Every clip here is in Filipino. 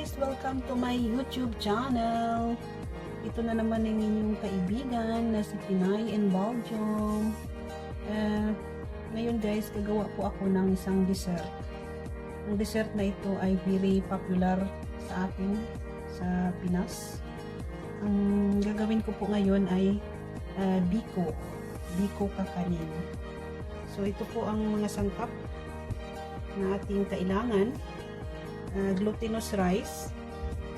Guys! Welcome to my YouTube channel! Ito na naman ang inyong kaibigan na si Pinay in Belgium. Eh, ngayon guys, gagawa po ako ng isang dessert. Ang dessert na ito ay very popular sa atin sa Pinas. Ang gagawin ko po ngayon ay ah, biko. Biko kakanin. So ito po ang mga sangkap na ating kailangan uh, glutinous rice.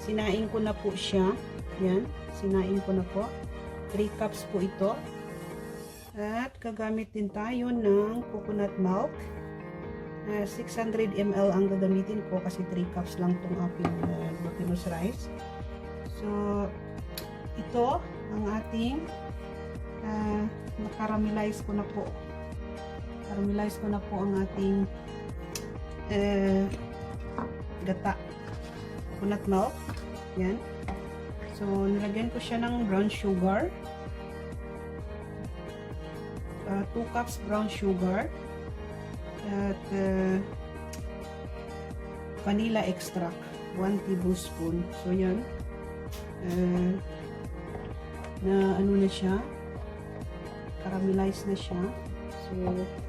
Sinaing ko na po siya. Yan, sinaing ko na po. 3 cups po ito. At gagamit din tayo ng coconut milk. Uh, 600 ml ang gagamitin ko kasi 3 cups lang tong aking uh, glutinous rice. So, ito ang ating uh, nakaramelize ko na po. Caramelize ko na po ang ating uh, gata. Coconut milk yan. So nilagyan ko siya ng brown sugar. 2 cups brown sugar. At uh, vanilla extract. 1 tablespoon. So yan. Uh, na ano na siya? Caramelize na siya. So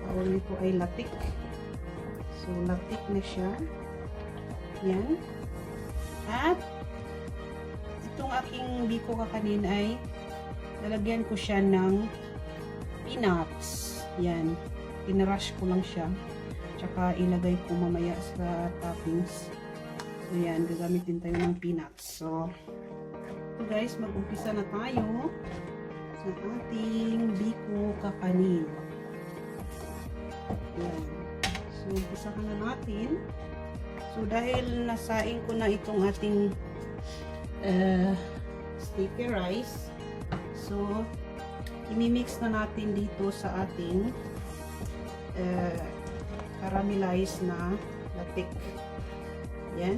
tawag nito ay latik. So latik na siya yan. At itong aking biko kakanin ay lalagyan ko siya ng peanuts. Yan. Pinarush ko lang siya. Tsaka ilagay ko mamaya sa toppings. So yan, gagamit din tayo ng peanuts. So, ito guys, mag-umpisa na tayo sa ating biko kakanin. Yan. So, umpisa na natin. So, dahil nasain ko na itong ating uh, sticky rice, so, imimix na natin dito sa ating uh, caramelized na latik. Yan.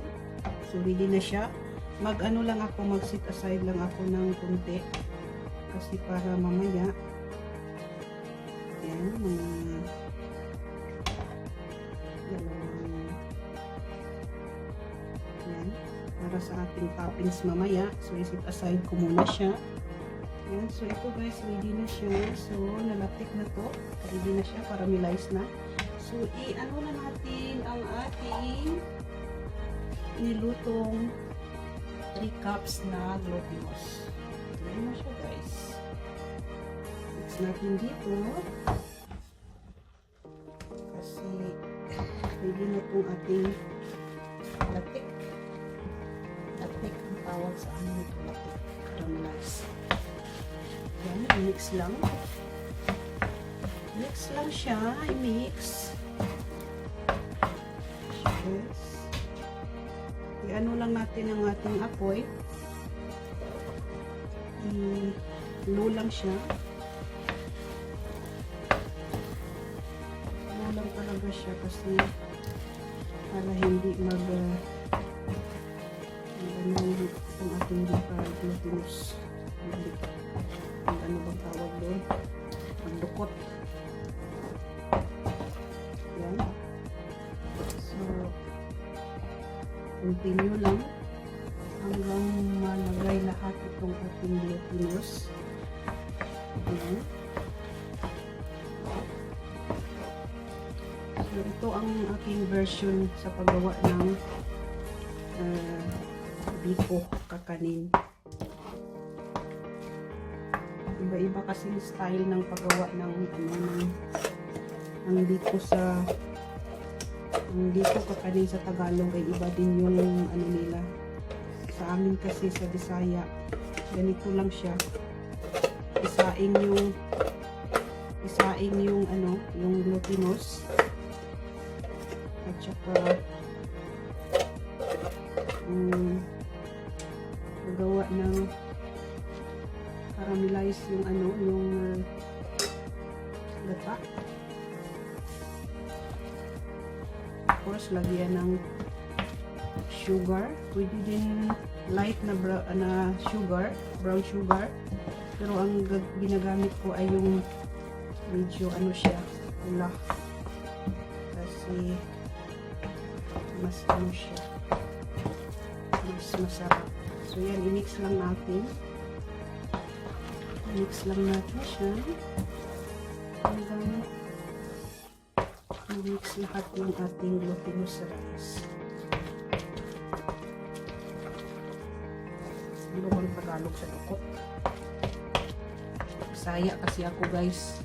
So, ready na siya. Mag-ano lang ako, mag-sit aside lang ako ng kunti. Kasi para mamaya, yan, mga dalawang Para sa ating toppings mamaya. So, isit aside ko muna siya. Yan. So, ito guys, ready na siya. So, nalaptik na to. Ready na siya. Caramelize na. So, i-ano na natin ang ating nilutong 3 cups na glutinous. Yan na siya guys. Mix natin dito. Kasi, ready na itong ating sa latik caramelize yan, i-mix lang mix lang siya. I-mix. Yes. I-ano lang natin ang ating apoy. I-low lang siya. Low lang talaga siya kasi para hindi mag uh, deeper glutinous ang ano bang tawag doon? Magdukot yan. So continue lang. Hanggang malagay lahat itong ating glutinous yan So, ito ang aking version sa paggawa ng uh, biko kakanin. Iba-iba kasi style ng paggawa ng ano ng ang biko sa ang biko kakanin sa Tagalog ay iba din yung ano nila. Sa amin kasi sa Bisaya ganito lang siya. Isaing yung isaing yung ano, yung glutinous at saka um, magawa ng caramelize yung ano yung uh, gata. Of course lagyan ng sugar. Pwede din light na, na sugar brown sugar. Pero ang ginagamit ko ay yung medyo ano siya pula kasi mas ano siya masarap. So yan, i-mix lang natin. I-mix lang natin siya. Hanggang i-mix lahat ng ating glutinous. Ano bang Tagalog sa dukot? Saya kasi ako guys.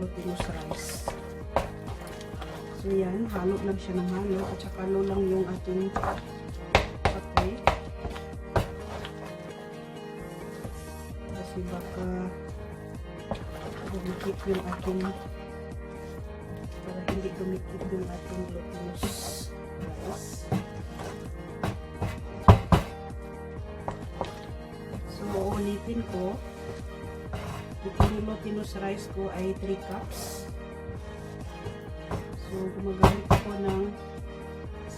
Glutinous rice. So yan, halo lang siya ng halo at saka halo lang yung ating patay. Kasi baka dumikit yung ating para hindi dumikit yung ating glutinous Itong glutinous rice ko ay 3 cups. So, gumagamit ako ng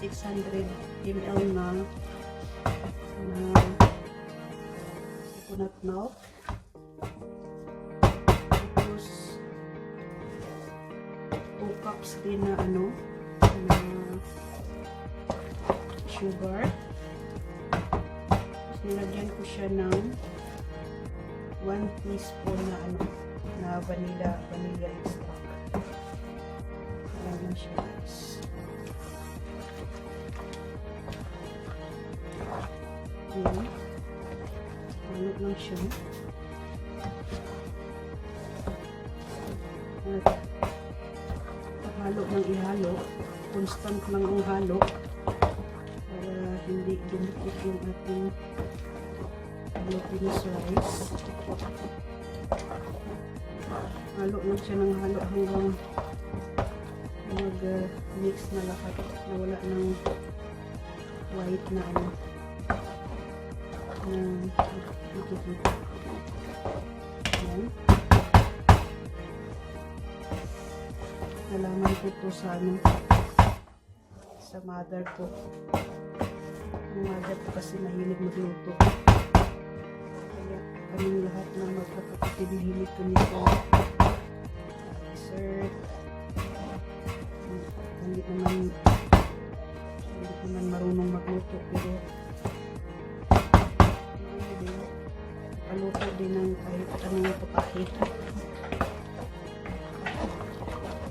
600 ml na na coconut milk. Tapos, 2 cups din na ano, na sugar. Tapos, nilagyan ko siya ng 1 teaspoon na ano, na vanilla, vanilla extract. Ayan lang siya guys. Lang siya. At halo ng ihalo. Constant lang ang halo. Para hindi dumikit yung ating glutinous rice. Halo lang siya ng halo hanggang mag-mix na lahat na wala ng white na ano na nakikita. Ayan. Nalaman ko to sa ano sa mother ko. Ang mother ko kasi mahilig magluto. Kaming lahat ng magkakapatid mahilig kami sa dessert, hindi naman hindi naman marunong magluto pero paluto din ng kahit anong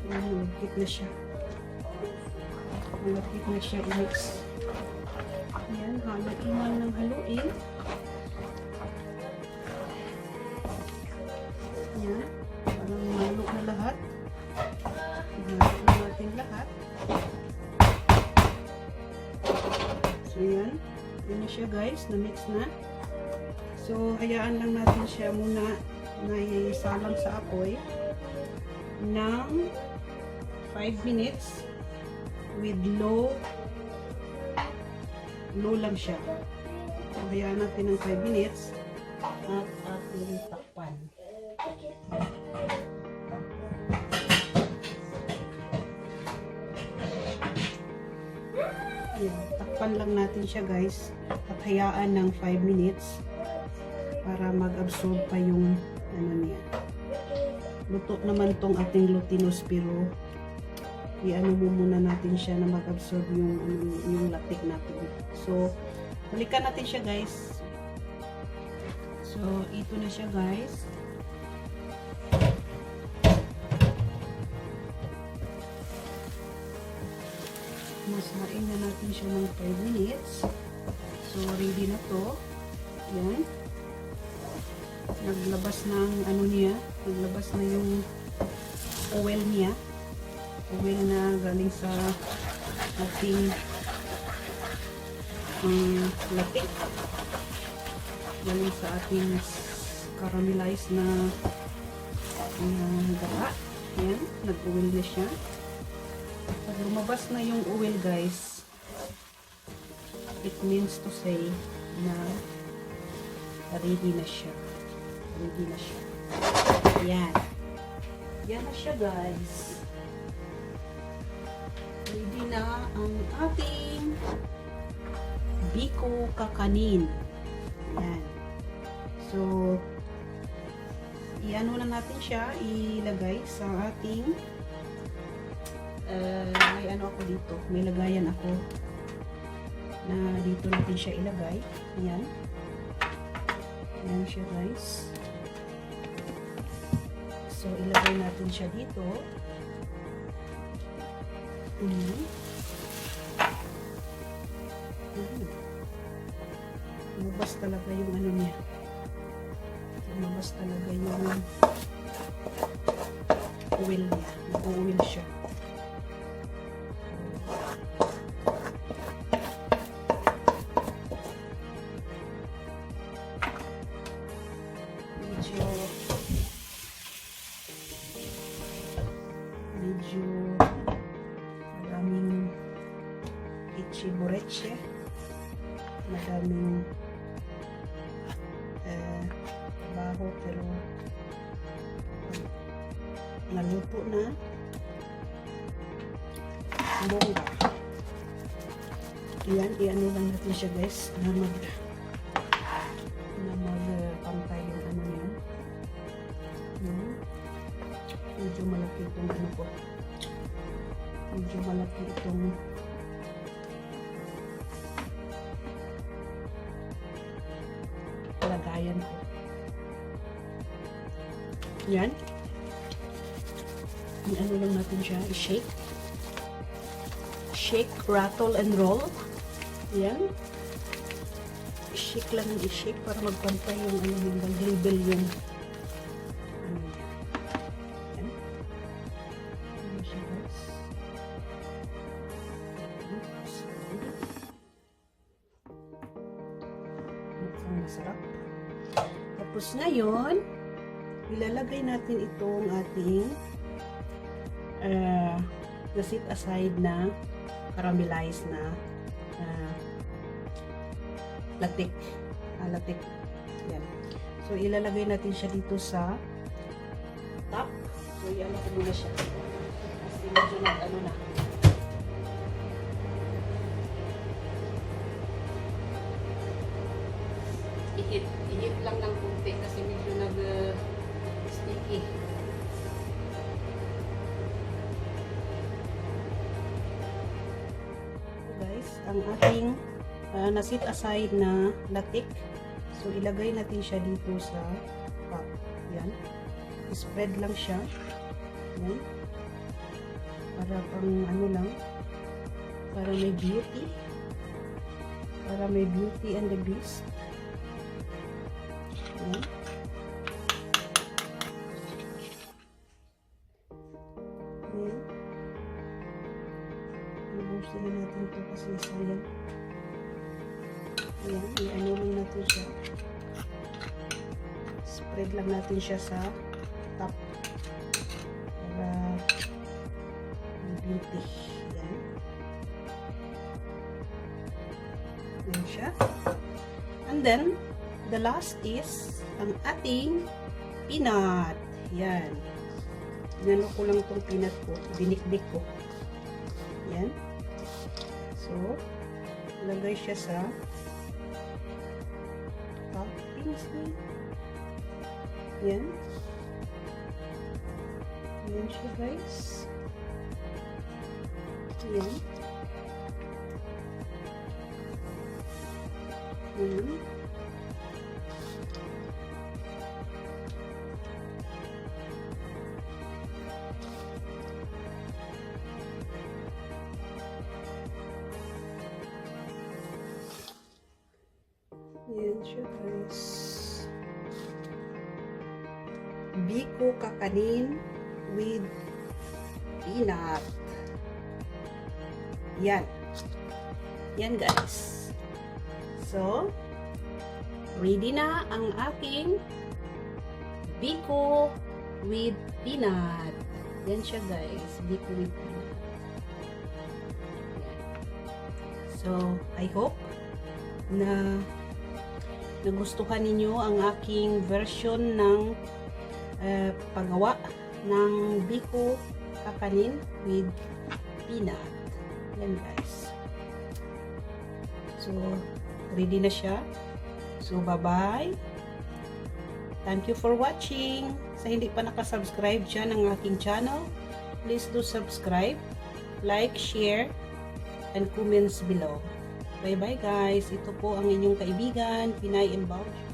Ayan, malapit na siya. Malapit na siya i-mix yan, haluin lang ng haluin yan parang malo na lahat Ihalo na natin lahat. So, yan. Yan na siya guys. Na-mix na. So, hayaan lang natin siya muna na isalang sa apoy ng 5 minutes with low low lang siya. So, hayaan natin ng 5 minutes at ating takpan. Takpan lang natin siya guys at hayaan ng 5 minutes para mag-absorb pa yung ano niya. Luto naman tong ating glutinous pero i-ano mo muna natin siya na mag-absorb yung ano, yung latik natin. So, balikan natin siya guys. So, ito na siya guys. Masain na natin siya ng 5 minutes. So, ready na to. Yan. Naglabas ng ano niya. Naglabas na yung oil niya. Oil na galing sa ating um, latik. Galing sa ating caramelized na na gata. Yan. Nag-oil na siya. Pag lumabas na yung oil guys, it means to say na ready na siya. Ready na siya. Yan. Yan na siya guys. Ready na ang ating biko kakanin. So, i-ano na natin siya, ilagay sa ating uh, may ano ako dito, may lagayan ako na dito natin siya ilagay. Ayan. Ayan siya guys. So, ilagay natin siya dito. Ayan. Ayan. Lumabas talaga yung ano niya. Lumabas talaga yung oil niya. Nag-oil siya. Naluto na. Bongga yan iano lang natin siya guys na mag Ano lang natin siya, i-shake. Shake, rattle, and roll. Yan. I-shake lang, i-shake para magpantay yung ano yung mag-label yung ano yan. Yan. Ano siya guys. Masarap. Tapos ngayon, ilalagay natin itong ating uh, na-sit aside na caramelized na uh, latik. Ah, latik. Yan. So, ilalagay natin siya dito sa top. So, yan ko muna siya. Kasi medyo nag-ano na. ihit, ihit lang ng kunti kasi medyo nag uh, sticky. Ang ating uh, nasit aside na latik. So ilagay natin siya dito sa cup. Yan. Spread lang siya. Yan. Para pang ano lang. Para may beauty. Para may beauty and the beast. Ayan. Ibusin na natin ito kasi sayang. Ayan, i-ano lang natin siya. Spread lang natin siya sa top. Para beauty. Ayan. Ayan siya. And then, the last is ang ating peanut. Yan. Inano ko lang itong peanut ko. Dinikdik ko. Yan. So, lagay siya sa toppings na. Yan. Yan siya guys. Yan. Yan. Siya. Biko kakanin with peanut. Yan. Yan guys. So, ready na ang aking biko with peanut. Yan siya guys. Biko with peanut. Yan. So, I hope na nagustuhan ninyo ang aking version ng uh, paggawa ng biko kakanin with peanut. Yan guys. So, ready na siya. So, bye-bye. Thank you for watching. Sa hindi pa nakasubscribe dyan ng aking channel, please do subscribe, like, share, and comments below. Bye-bye guys. Ito po ang inyong kaibigan, Pinay Baljo.